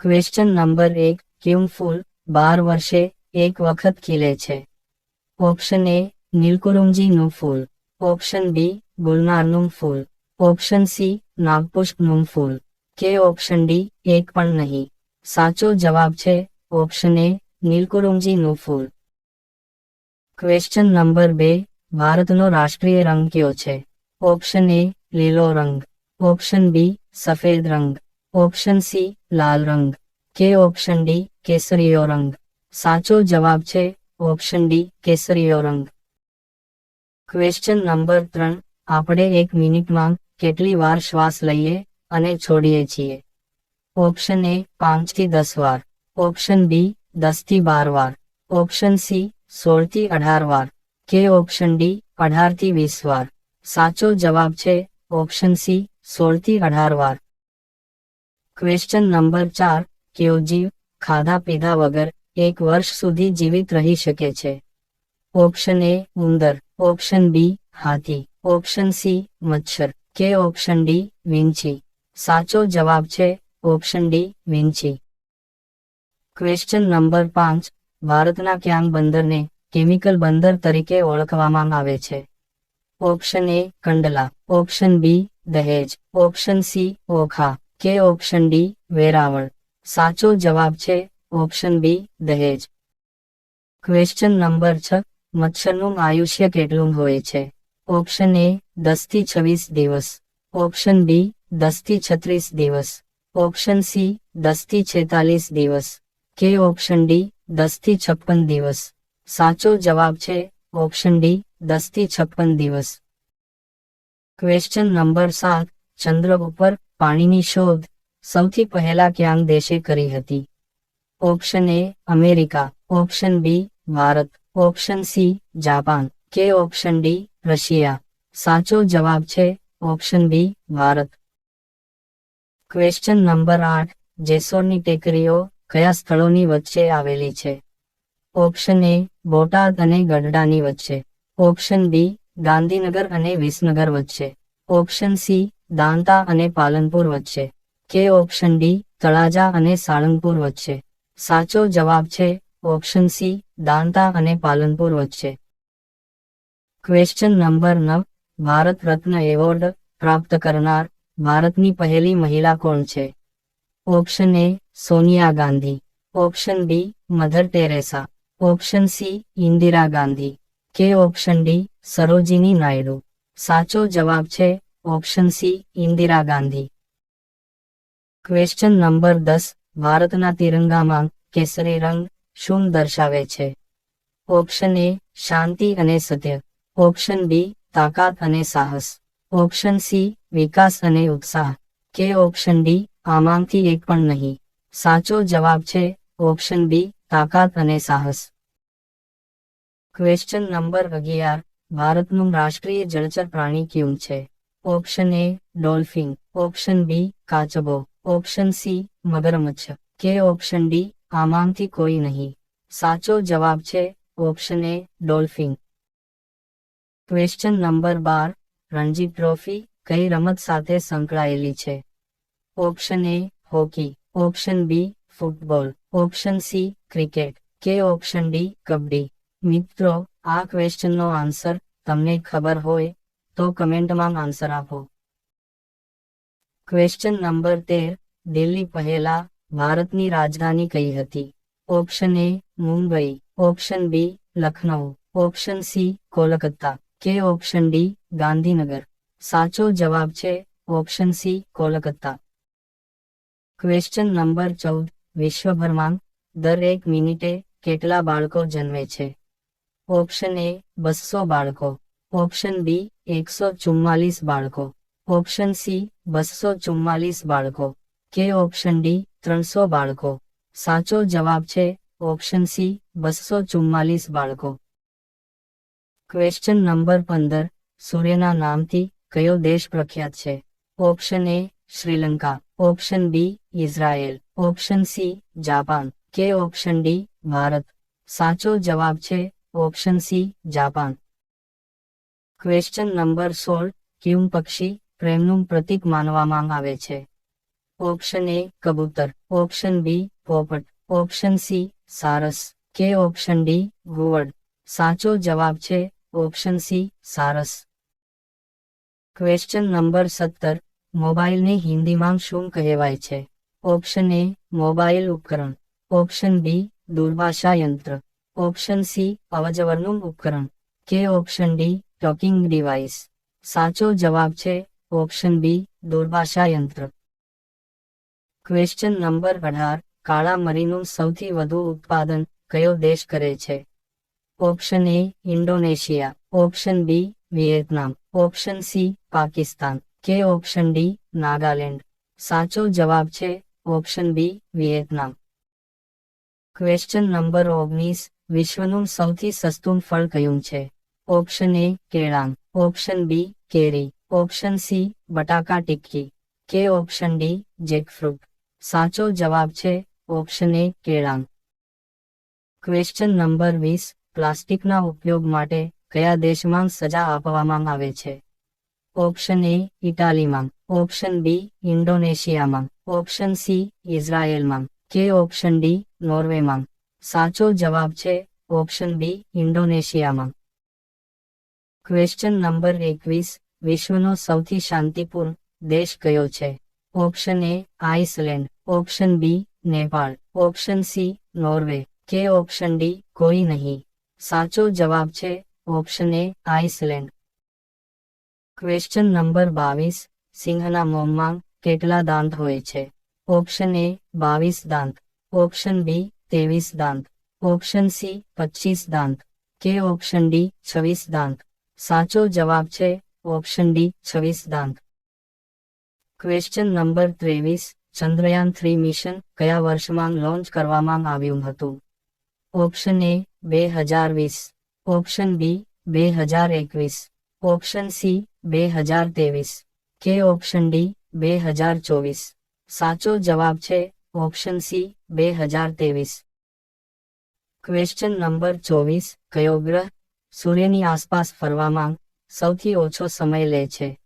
Question number એક ક્યુમ ફૂલ બાર વર્ષે એક વખત ખીલે છે? ઓપ્શન એ નીલકુરુમજીનું ફૂલ. ઓપ્શન બી ગુલનારનું ફૂલ. ઓપ્શન સી નાગપુષ્પનું ફૂલ. કે ઓપ્શન ડી એક પણ નહીં? સાચો જવાબ છે ઓપ્શન એ નીલકુરુમજીનું ફૂલ. ક્વેશ્ચન નંબર બે, ભારતનો રાષ્ટ્રીય રંગ કયો છે? ઓપ્શન એ લીલો રંગ. ઓપ્શન બી સફેદ રંગ. ઓપ્શન સી લાલ રંગ. કે ઓપ્શન ડી કેસરીયો રંગ. સાચો જવાબ છે ઓપ્શન ડી કેસરીયો રંગ. ક્વેશ્ચન નંબર ત્રણ. આપણે એક મિનિટમાં કેટલી વાર શ્વાસ લઈએ અને છોડીએ છીએ? ઓપ્શન એ પાંચથી દસ વાર. ઓપ્શન બી દસથી બાર વાર. ઓપ્શન સી સોળથી અઢાર વાર. કે ઓપ્શન ડી અઢારથી વીસ વાર. સાચો જવાબ છે ઓપ્શન સી સોળથી અઢાર વાર. ક્વેશ્ચન નંબર ચાર, કેવ જીવ, ખાધા પીધા વગર એક વર્ષ સુધી જીવિત રહી શકે છે? ઓપ્શન એ ઉંદર. ઓપ્શન બી હાથી. ઓપ્શન સી મચ્છર. કે ઓપ્શન ડી વિંછી. સાચો જવાબ છે ઓપ્શન ડી વિંછી. ક્વેશ્ચન નંબર પાંચ, ભારતના ક્યાંગ બંદરને કેમિકલ બંદર તરીકે ઓળખવામાં આવે છે? Option A Kandla. Option B Dahej. Option C Okha. કે ઓપ્શન ડી વેરાવળ? સાચો જવાબ છે ઓપ્શન બી દહેજ. ક્વેશ્ચન નંબર છ, મચ્છરનું આયુષ્ય કેટલું હોય છે? ઓપ્શન એ દસથી છવ્વીસ દિવસ. ઓપ્શન બી દસથી છત્રીસ દિવસ. ઓપ્શન સી દસથી છેતાલીસ દિવસ. કે ઓપ્શન ડી દસથી છપ્પન દિવસ. સાચો જવાબ છે ઓપ્શન ડી દસથી છપ્પન દિવસ. ક્વેશ્ચન નંબર સાત, ચંદ્ર ઉપર પાણીની શોધ સૌથી પહેલા ક્યાંક દેશે કરી હતી? Option A America, option B Bharat, option C Japan, કે ઓપ્શન ડી રશિયા. સાચો જવાબ છે option B Bharat. Question number આઠ, જેસોરની ટેકરીઓ કયા સ્થળોની વચ્ચે આવેલી છે? ઓપ્શન એ બોટાદ અને ગઢડાની વચ્ચે. ઓપ્શન બી ગાંધીનગર અને વિસનગર વચ્ચે. ઓપ્શન સી દાંતા અને પાલનપુર વચ્ચે. કે ઓપ્શન ડી, તળાજા અને સાળંગપુર વચ્ચે. સાચો જવાબ છે ઓપ્શન સી, દાંતા અને પાલનપુર વચ્ચે. ક્વેશ્ચન નંબર નવ, ભારત રત્ન એવોર્ડ પ્રાપ્ત કરનાર ભારતની પહેલી મહિલા કોણ છે? Option A, Sonia Gandhi. Option B, Mother Teresa. Option C, Indira Gandhi. કે ઓપ્શન ડી, સરોજિની નાયડુ. સાચો જવાબ છે option C Indira Gandhi question number દસ, ભારતના તિરંગામાં કેસરી રંગ શું દર્શાવે છે? ઓપ્શન એ શાંતિ અને સત્ય. ઓપ્શન બી તાકાત અને સાહસ. ઓપ્શન સી વિકાસ અને ઉત્સાહ. કે ઓપ્શન ડી આમાંથી એક પણ નહીં. સાચો જવાબ છે ઓપ્શન બી તાકાત અને સાહસ. ક્વેશ્ચન નંબર અગિયાર, ભારતનું રાષ્ટ્રીય જળચર પ્રાણી કયું છે? Option A dolphin option B કાચબો ઓપ્શન સી મગરમચ્છ કે ઓપ્શન ડી આમાંથી કોઈ નહીં સાચો જવાબ છે option A dolphin question number bar Ranji trophy કઈ રમત સાથે સંકળાયેલી છે option A hockey option B football option C cricket કે ઓપ્શન ડી કબડ્ડી મિત્રો આ ક્વેશ્ચનનો આન્સર તમને ખબર હોય તો કમેન્ટમાં આન્સર આપો. ક્વેશ્ચન નંબર તેર, દિલ્હી પહેલા ભારતની રાજધાની કઈ હતી? Option A Mumbai. Option B Lucknow. Option C Kolkata. કે ઓપ્શન ડી ગાંધીનગર. સાચો જવાબ છે option C Kolkata. Question number ચૌદ, વિશ્વભરમાં દરેક મિનિટે કેટલા બાળકો જન્મે છે? ઓપ્શન એ બસો બાળકો. ઓપ્શન બી એકસો ચુમ્માલીસ બાળકો. ઓપ્શન સી બસો ચુમ્માલીસ બાળકો. કે ઓપ્શન ડી ત્રણસો બાળકો. સાચો જવાબ છે ઓપ્શન સી બસો ચુમ્માલીસ બાળકો. ક્વેશ્ચન નંબર પંદર, સૂર્યના નામથી કયો દેશ પ્રખ્યાત છે? Option A Sri Lanka. Option B Israel. Option C Japan. કે ઓપ્શન ડી ભારત. સાચો જવાબ છે option C Japan. Question number સોળ, ક્યુમ પક્ષી પ્રેમનું પ્રતીક માનવામાં આવે છે. ઓપ્શન એ કબૂતર. ઓપ્શન બી પોપટ. ઓપ્શન સી સારસ. કે ઓપ્શન ડી ઘુવડ સાચો જવાબ છે ઓપ્શન સી સારસ. ક્વેશ્ચન નંબર સત્તર, મોબાઈલને હિન્દીમાં શું કહેવાય છે? ઓપ્શન એ મોબાઈલ ઉપકરણ. ઓપ્શન બી દૂરભાષા યંત્ર. ઓપ્શન સી અવજવરનું ઉપકરણ. કે ઓપ્શન ડી ટોકિંગ ડિવાઇસ. સાચો જવાબ છે ઓપ્શન બી, દૂરભાષા યંત્ર. ક્વેશ્ચન નંબર અઢાર, કાળા મરીનું સૌથી વધુ ઉત્પાદન કયો દેશ કરે છે? Option A, Indonesia. Option B, Vietnam. Option C, Pakistan. કે ઓપ્શન ડી, નાગાલેન્ડ. સાચો જવાબ છે option B, Vietnam. Question number ઓગણીસ, વિશ્વનું સૌથી સસ્તું ફળ કયું છે? ઓપ્શન એ કેળાં ઓપ્શન બી કેરી ઓપ્શન સી બટાકા ટિક્કી કે ઓપ્શન ડી જેકફ્રૂટ સાચો જવાબ છે ઓપ્શન એ કેળાં ક્વેશ્ચન નંબર વીસ. પ્લાસ્ટિકના ઉપયોગ માટે કયા દેશમાં સજા આપવામાં આવે છે? ઓપ્શન એ ઇટાલીમાં ઓપ્શન બી ઇન્ડોનેશિયામાં ઓપ્શન સી ઇઝરાયેલમાં કે ઓપ્શન ડી નોર્વેમાં સાચો જવાબ છે ઓપ્શન બી ઇન્ડોનેશિયામાં ક્વેશ્ચન નંબર એકવીસ. વિશ્વનો સૌથી શાંતિપૂર્ણ દેશ કયો છે? Option A Iceland option B Nepal option C Norway કે ઓપ્શન ડી કોઈ નહીં. સાચો જવાબ છે option A Iceland question number બાવીસ. સિંહના મોંમાં કેટલા દાંત હોય છે? ઓપ્શન એ બાવીસ દાંત. ઓપ્શન બી ત્રેવીસ દાંત. ઓપ્શન સી પચીસ દાંત. કે ઓપ્શન ડી છવ્વીસ દાંત. સાચો જવાબ છે ઓપ્શન ડી છવ્વીસ દાંત ક્વેશ્ચન નંબર ત્રેવીસ, ચંદ્રયાન થ્રી મિશન કયા વર્ષમાં લોન્ચ કરવામાં આવ્યું હતું? ઓપ્શન એ બે હજાર વીસ. ઓપ્શન બી બે હજાર એકવીસ. ઓપ્શન સી બે હજાર ત્રેવીસ. કે ઓપ્શન ડી બે હજાર ચોવીસ. સાચો જવાબ છે ઓપ્શન સી બે હજાર ત્રેવીસ. ક્વેશ્ચન નંબર ચોવીસ, કયો ગ્રહ સૂર્યની આસપાસ ફરવામાં સૌથી ઓછો સમય લે છે.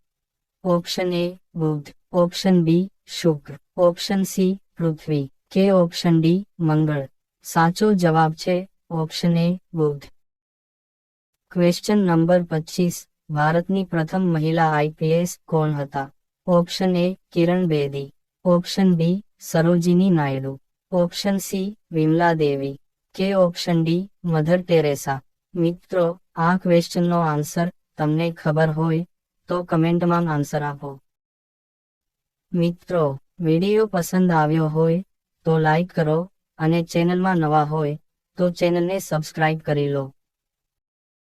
ઓપ્શન એ બુધ, ઓપ્શન બી શુક્ર, ઓપ્શન સી પૃથ્વી, કે ઓપ્શન ડી મંગળ. સાચો જવાબ છે ઓપ્શન એ બુધ. ક્વેશ્ચન નંબર પચીસ, ભારતની પ્રથમ મહિલા આઈપીએસ કોણ હતા? Option A Kiran Bedi, option B Sarojini Naidu, option C Vimla Devi, કે ઓપ્શન ડી મધર ટેરેસા. મિત્રો, આ ક્વેશ્ચનનો આન્સર તમને ખબર હોય તો કમેન્ટમાં આન્સર આપો. મિત્રો, વીડિયો પસંદ આવ્યો હોય તો લાઈક કરો અને ચેનલમાં નવા હોય તો ચેનલને સબસ્ક્રાઇબ કરી લો.